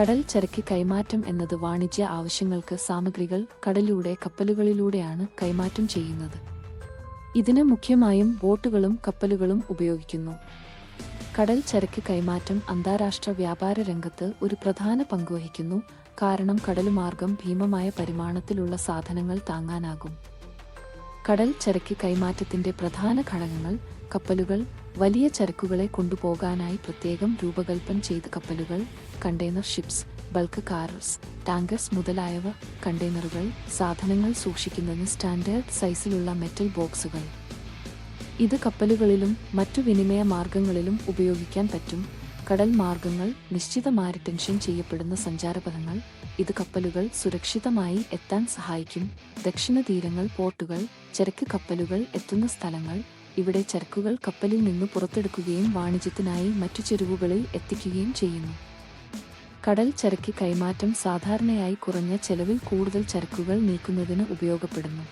കടൽ ചരക്ക് കൈമാറ്റം എന്നത് വാണിജ്യ ആവശ്യങ്ങൾക്ക് സാമഗ്രികൾ കടലിലൂടെ കപ്പലുകളിലൂടെയാണ് കൈമാറ്റം ചെയ്യുന്നത്. ഇതിന് മുഖ്യമായും ബോട്ടുകളും കപ്പലുകളും ഉപയോഗിക്കുന്നു. കടൽ ചരക്ക് കൈമാറ്റം അന്താരാഷ്ട്ര വ്യാപാര രംഗത്ത് ഒരു പ്രധാന പങ്കുവഹിക്കുന്നു കാരണം കടലുമാർഗം ഭീമമായ പരിമാണത്തിലുള്ള സാധനങ്ങൾ താങ്ങാനാകും. കടൽ ചരക്ക് കൈമാറ്റത്തിന്റെ പ്രധാന ഘടകങ്ങൾ കപ്പലുകൾ വലിയ ചരക്കുകളെ കൊണ്ടുപോകാനായി പ്രത്യേകം രൂപകൽപ്പന ചെയ്ത കപ്പലുകൾ container ships bulk cars tankers മുതലായവ കണ്ടെയ്നറുകൾ സാധനങ്ങൾ സൂക്ഷിക്കുന്നതിന് സ്റ്റാൻഡേർഡ് സൈസിലുള്ള മെറ്റൽ ബോക്സുകൾ ഇത് കപ്പലുകളിലും മറ്റു വിനിമയ മാർഗങ്ങളിലും ഉപയോഗിക്കാൻ പറ്റും. കടൽ മാർഗങ്ങൾ നിശ്ചിതമായി ടെൻഷൻ ചെയ്യപ്പെടുന്ന സഞ്ചാരപഥങ്ങൾ. ഇത് കപ്പലുകൾ സുരക്ഷിതമായി എത്താൻ സഹായിക്കും. ദക്ഷിണ തീരങ്ങൾ പോർട്ടുകൾ ചരക്ക് കപ്പലുകൾ എത്തുന്ന സ്ഥലങ്ങൾ ഇവിടെ ചരക്കുകൾ കപ്പലിൽ നിന്ന് പുറത്തെടുക്കുകയും വാണിജ്യത്തിനായി മറ്റു ചെരുവുകളിൽ എത്തിക്കുകയും ചെയ്യുന്നു. കടൽ ചരക്ക് കൈമാറ്റം സാധാരണയായി കുറഞ്ഞ ചെലവിൽ കൂടുതൽ ചരക്കുകൾ നീക്കുന്നതിന് ഉപയോഗപ്പെടുന്നു.